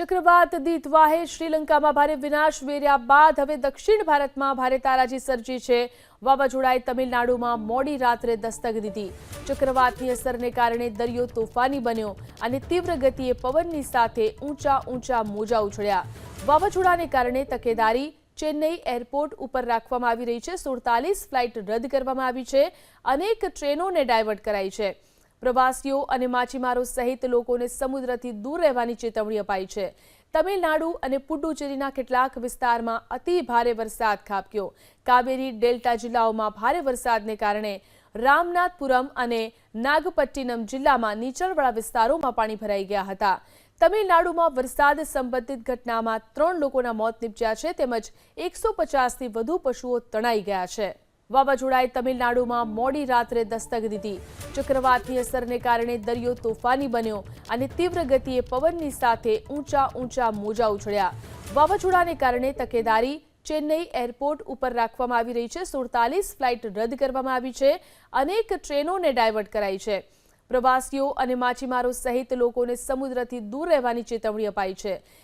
ચક્રવાત દીતવાહે શ્રીલંકામાં ભારે વિનાશ વેર્યા બાદ હવે દક્ષિણ ભારતમાં ભારે તારાજી સર્જી છે. વાવાઝોડાએ તમિલનાડુમાં મોડી રાત્રે દસ્તક દીધી. ચક્રવાતની અસરને કારણે દરિયો તોફાની બન્યો અને તીવ્ર ગતિએ પવનની સાથે ઊંચા ઊંચા મોજા ઉછળ્યા. વાવાઝોડાને કારણે તકેદારી ચેન્નઈ એરપોર્ટ ઉપર રાખવામાં આવી રહી છે. સુડતાલીસ ફ્લાઇટ રદ કરવામાં આવી છે. અનેક ટ્રેનોને ડાયવર્ટ કરાઈ છે. પ્રવાસીઓ અને માછીમારો સહિત લોકોને સમુદ્રથી દૂર રહેવાની ચેતવણી અપાઈ છે. તમિલનાડુ અને પુડુચેરીના કેટલાક વિસ્તારમાં અતિ ભારે વરસાદ ખાબક્યો. કાવેરી ડેલ્ટા જિલ્લાઓમાં ભારે વરસાદને કારણે રામનાથપુરમ અને નાગપટ્ટિનમ જિલ્લામાં નીચાણવાળા વિસ્તારોમાં પાણી ભરાઈ ગયા હતા. તમિલનાડુમાં વરસાદ સંબંધિત ઘટનામાં ત્રણ લોકોના મોત નીપજ્યા છે, તેમજ એકસો પચાસથી વધુ પશુઓ તણાઈ ગયા છે. વાવાઝોડાએ તમિલનાડુમાં મોડી રાત્રે દસ્તક દીધી. ચક્રવાતની અસરને કારણે દરિયો તોફાની બન્યો અને તીવ્ર ગતિએ પવનની સાથે ઊંચા ઊંચા મોજા ઉછળ્યા. વાવાઝોડાને કારણે તકેદારી ચેન્નઈ એરપોર્ટ ઉપર રાખવામાં આવી રહી છે. સુડતાલીસ ફ્લાઇટ રદ કરવામાં આવી છે. અનેક ટ્રેનોને ડાયવર્ટ કરાઈ છે. પ્રવાસીઓ અને માછીમારો સહિત લોકોને સમુદ્રથી દૂર રહેવાની ચેતવણી અપાઈ છે.